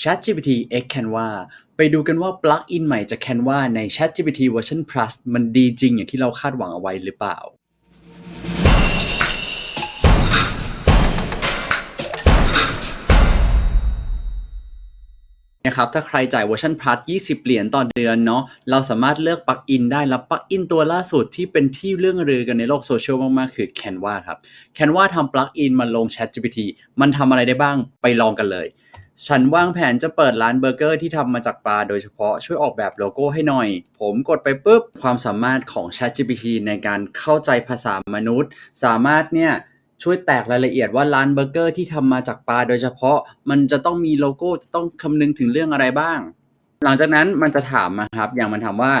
ChatGPT X Canva ไปดูกันว่าปลั๊กอินใหม่จาก Canva ใน ChatGPT Version Plus มันดีจริงอย่างที่เราคาดหวังเอาไว้หรือเปล่า นะครับ ถ้าใครจ่ายเวอร์ชันพลัส20 เหรียญต่อเดือนเนาะ เราสามารถเลือกปลั๊กอินได้ แล้วปลั๊กอินตัวล่าสุดที่เป็นที่เรื่องลือกันในโลกโซเชียลมาก ๆ คือ Canva ครับ Canva ทำปลั๊กอินมาลง ChatGPT มันทำอะไรได้บ้าง ไปลองกันเลย ฉันวางแผนจะเปิดร้านเบอร์เกอร์ที่ทำมาจากปลาโดยเฉพาะช่วยออกแบบโลโก้ให้หน่อย ผมกดไปปุ๊บ ความสามารถของ ChatGPT ในการเข้าใจภาษามนุษย์ สามารถเนี่ยช่วยแตกรายละเอียดว่าร้านเบอร์เกอร์ที่ทำมาจากปลาโดยเฉพาะ มันจะต้องมีโลโก้จะต้องคำนึงถึงเรื่องอะไรบ้าง หลังจากนั้นมันจะถามนะครับ อย่างมันถามว่า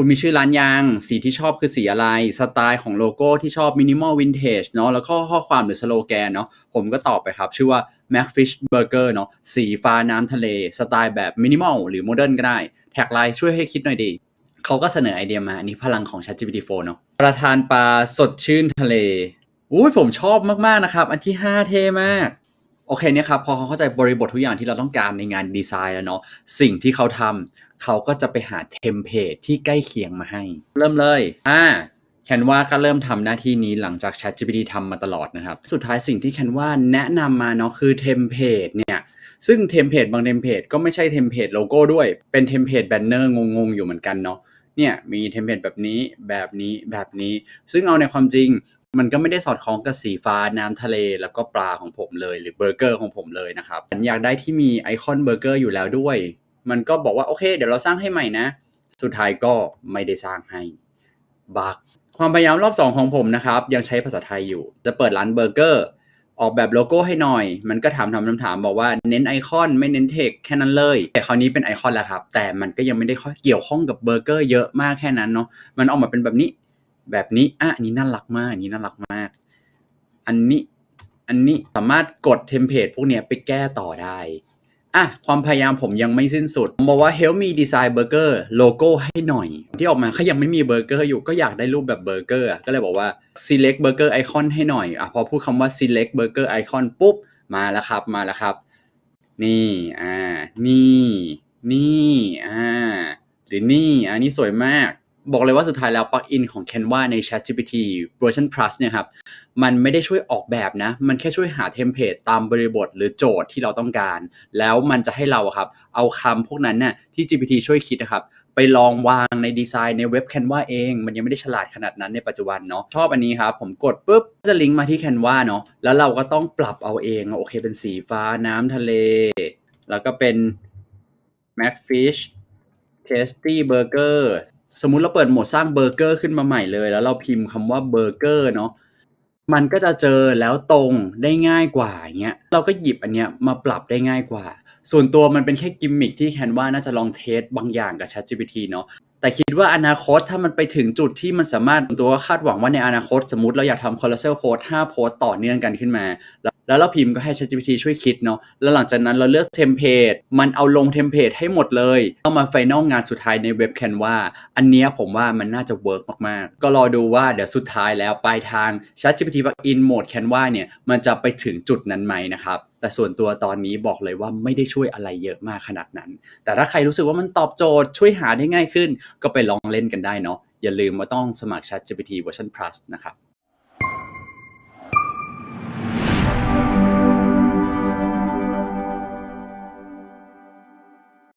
คุณมีชื่อร้านยังสีที่ชอบคือสีอะไร สไตล์ของโลโก้ที่ชอบมินิมอลวินเทจเนาะแล้วก็ข้อความหรือสโลแกนเนาะผมก็ตอบไปครับ ชื่อว่า Macfish Burger เนาะสีฟ้าน้ำทะเล สไตล์แบบมินิมอลหรือโมเดิร์นก็ได้ แท็กไลน์ช่วยให้คิดหน่อยดีเขาก็เสนอไอเดียมาอันนี้พลังของ ChatGPT 4เนาะประธานปลาสดชื่นทะเลอุ้ยผมชอบมากๆนะครับ อันที่ 5 เท่มากโอเคเนี่ยครับพอเขาเข้าใจบริบททุกอย่างที่เราต้องการในงานดีไซน์แล้วเนาะสิ่งที่เขาทำ เขาก็จะไปหาเทมเพลตที่ใกล้เคียงมาให้ เริ่มเลยอ่าแคนวาก็เริ่มทำหน้าที่นี้หลังจาก ChatGPT ทำมาตลอดนะครับ สุดท้ายสิ่งที่แคนวาแนะนำมาเนาะคือเทมเพลตเนี่ย ซึ่งเทมเพลตบางเทมเพลตก็ไม่ใช่เทมเพลตโลโก้ด้วย เป็นเทมเพลตแบนเนอร์งงๆอยู่เหมือนกันเนาะ เนี่ยมีเทมเพลตแบบนี้แบบนี้แบบนี้ ซึ่งเอาในความจริงมันก็ไม่ได้สอดคล้องกับสีฟ้าน้ำทะเลแล้วก็ปลาของผมเลย หรือเบอร์เกอร์ของผมเลยนะครับ ฉันอยากได้ที่มีไอคอนเบอร์เกอร์อยู่แล้วด้วย มันก็บอกว่าโอเค เดี๋ยวเราสร้างให้ใหม่นะ สุดท้ายก็ไม่ได้สร้างให้บักความพยายามรอบ 2 ของผมนะครับ ยังใช้ภาษาไทยอยู่ จะเปิดร้านเบอร์เกอร์ออกแบบโลโก้ให้หน่อย มันก็ถามทำคำถามบอกว่าเน้นไอคอนไม่เน้นเทคแค่นั้นเลย แต่คราวนี้เป็นไอคอนแล้วครับ แต่มันก็ยังไม่ได้เกี่ยวข้องกับเบอร์เกอร์เยอะมากแค่นั้นเนาะ มันออกมาเป็นแบบนี้ แบบนี้ อะนนี้น่ารักมากอันนี้น่ารักมาก อันนี้ อันนี้สามารถกดเทมเพลตพวกเนี้ยไปแก้ต่อได้ อะความพยายามผมยังไม่สิ้นสุด ผมบอกว่า help me design burger โลโก้ให้หน่อย ที่ออกมาเขายังไม่มีเบอร์เกอร์อยู่ก็อยากได้รูปแบบเบอร์เกอร์ก็เลยบอกว่า select burger icon ให้หน่อยอะพอพูดคำว่า select burger icon ปุ๊บ มาแล้วครับมาแล้วครับ นี่อ่านี่ นี่อ่าหรือนี่อันนี้สวยมาก บอกเลยว่าสุดท้ายแล้วปลั๊กอินของ Canva ใน ChatGPT version Plus เนี่ยครับ มันไม่ได้ช่วยออกแบบนะ มันแค่ช่วยหาเทมเพลตตามบริบทหรือโจทย์ที่เราต้องการ แล้วมันจะให้เราครับเอาคำพวกนั้นน่ะที่ GPT ช่วยคิดนะครับ ไปลองวางในดีไซน์ในเว็บ Canva เอง มันยังไม่ได้ฉลาดขนาดนั้นในปัจจุบันเนาะ ชอบอันนี้ครับ ผมกดปุ๊บจะลิงก์มาที่ Canva เนาะ แล้วเราก็ต้องปรับเอาเองโอเค เป็นสีฟ้าน้ำทะเล แล้วก็เป็น Macfish Tasty Burger สมมุติเราเปิดโหมดสร้างเบอร์เกอร์ขึ้นมาใหม่เลย แล้วเราพิมพ์คำว่าเบอร์เกอร์เนาะมันก็จะเจอแล้วตรงได้ง่ายกว่าอย่างเงี้ยเราก็หยิบอันเนี้ยมาปรับได้ง่ายกว่า ส่วนตัวมันเป็นแค่กิมมิคที่แคนวาน่าจะลองเทสบางอย่างกับ ChatGPT เนาะ แต่คิดว่าอนาคตถ้ามันไปถึงจุดที่มันสามารถตัวคาดหวังว่าในอนาคตสมมติเราอยากทำ colossal post 5โพสต์ต่อเนื่องกันขึ้นมา แล้วเราพิมพ์ก็ให้ ChatGPT ช่วยคิดเนาะแล้วหลังจากนั้นเราเลือกเทมเพลตมันเอาลงเทมเพลตให้หมดเลยเอามาไฟนอลงานสุดท้ายในเว็บ Canva อันเนี้ยผมว่ามันน่าจะเวิร์กมากๆ ก็รอดูว่าเดี๋ยวสุดท้ายแล้วปลายทาง ChatGPT plugin โหมด Canva เนี่ยมันจะไปถึงจุดนั้นไหมนะครับ แต่ส่วนตัวตอนนี้บอกเลยว่าไม่ได้ช่วยอะไรเยอะมากขนาดนั้น แต่ถ้าใครรู้สึกว่ามันตอบโจทย์ช่วยหาได้ง่ายขึ้น ก็ไปลองเล่นกันได้เนาะอย่าลืมว่าต้องสมัคร ChatGPT version plus นะครับ